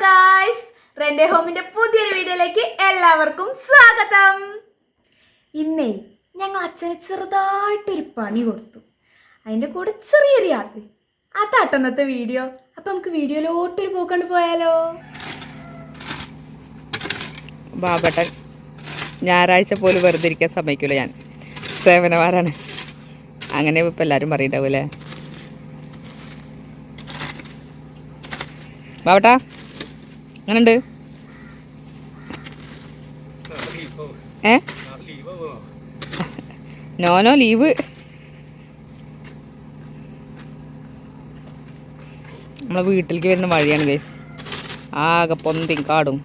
Guys റെന്റെ ഹോമിന്റെ പുതിയൊരു വീഡിയോയിലേക്ക് എല്ലാവർക്കും സ്വാഗതം. ഇന്നേ ഞങ്ങൾ അച്ഛന് ചെറുതായിട്ടൊരു പണി കൊടുത്തു. അതിന്റെ കൂടെ ചെറിയൊരു യാത്ര. അതാട്ടോ ഇന്നത്തെ വീഡിയോ. അപ്പം നമുക്ക് വീഡിയോയിലോട്ടൊരു പോക്കൊണ്ട് പോയാലോ? ബാബട്ടൻ ഞായറാഴ്ച പോലും വെറുതെ ഇരിക്കാൻ സമ്മതിക്കില്ല ഞാൻ. സേവനവാരാണ്. അങ്ങനെ ഇപ്പം എല്ലാവരും പറയണ്ടാവൂലേ ബാബട്ടാ അങ്ങനുണ്ട് ഏ? No no leave. നമ്മളെ വീട്ടിലേക്ക് വരുന്ന വഴിയാണ് ഗൈസ് ആകെ പൊന്തിയും കാടും.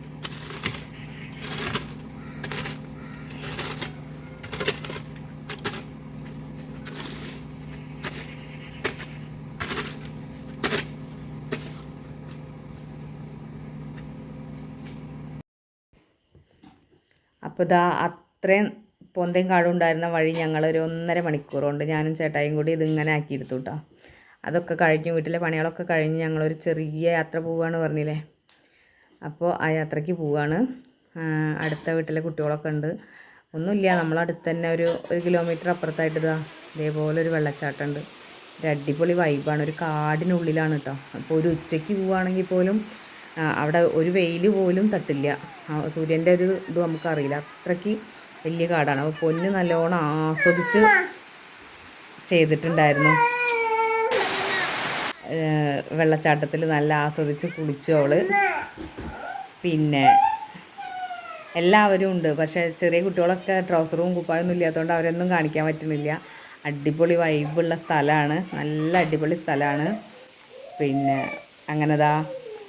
അപ്പോൾ ഇതാ അത്രയും പൊന്തയും കാടും ഉണ്ടായിരുന്ന വഴി ഞങ്ങളൊരു ഒന്നര മണിക്കൂർ കൊണ്ട് ഞാനും ചേട്ടായും കൂടി ഇതിങ്ങനെ ആക്കിയെടുത്തു കേട്ടോ അതൊക്കെ കഴിഞ്ഞു വീട്ടിലെ പണികളൊക്കെ കഴിഞ്ഞ് ഞങ്ങളൊരു ചെറിയ യാത്ര പോവുകയാണ് പറഞ്ഞില്ലേ? അപ്പോൾ ആ യാത്രയ്ക്ക് പോവുകയാണ് അടുത്ത വീട്ടിലെ കുട്ടികളൊക്കെ ഉണ്ട്. ഒന്നുമില്ല നമ്മളടുത്ത് തന്നെ ഒരു ഒരു കിലോമീറ്റർ അപ്പുറത്തായിട്ട് ഇതാ ഇതേപോലെ ഒരു വെള്ളച്ചാട്ടമുണ്ട് ഒരു അടിപൊളി വൈബാണ് ഒരു കാടിനുള്ളിലാണ് കേട്ടോ അപ്പോൾ ഒരു ഉച്ചയ്ക്ക് പോവുകയാണെങ്കിൽ പോലും അവിടെ ഒരു വെയിൽ പോലും തട്ടില്ല. സൂര്യന്റെ ഒരു ഇത് നമുക്കറിയില്ല. അത്രയ്ക്ക് വലിയ കാടാണ്. അപ്പോൾ പൊന്ന് നല്ലോണം ആസ്വദിച്ച് ചെയ്തിട്ടുണ്ടായിരുന്നു. വെള്ളച്ചാട്ടത്തിൽ നല്ല ആസ്വദിച്ച് കുളിച്ചു അവൾ. പിന്നെ എല്ലാവരും ഉണ്ട്. പക്ഷേ ചെറിയ കുട്ടികളൊക്കെ ട്രൗസറും കുപ്പായൊന്നും ഇല്ലാത്തതുകൊണ്ട് അവരൊന്നും കാണിക്കാൻ പറ്റുന്നില്ല. അടിപൊളി വൈബുള്ള സ്ഥലമാണ്. നല്ല അടിപൊളി സ്ഥലമാണ്. പിന്നെ അങ്ങനെതാ.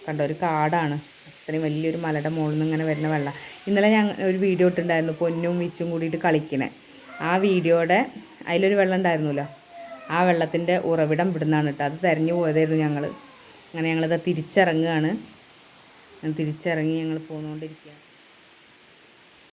കണ്ട? ഒരു കാടാണ്. അത്രയും വലിയൊരു മലയുടെ മുകളിൽ നിന്ന് ഇങ്ങനെ വരുന്ന വെള്ളം. ഇന്നലെ ഞാൻ ഒരു വീഡിയോ ഇട്ടിട്ടുണ്ടായിരുന്നു പൊന്നും വിച്ചും കൂടിയിട്ട് കളിക്കണേ. ആ വീഡിയോയുടെ അതിലൊരു വെള്ളം ഉണ്ടായിരുന്നല്ലോ. ആ വെള്ളത്തിന്റെ ഉറവിടം ഇവിടുന്നാണ് കേട്ടോ. അത് തിരഞ്ഞു പോയതായിരുന്നു ഞങ്ങൾ അങ്ങനെ ഞങ്ങളിത് തിരിച്ചിറങ്ങുകയാണ്. തിരിച്ചിറങ്ങി ഞങ്ങൾ പോന്നുകൊണ്ടിരിക്കുകയാണ്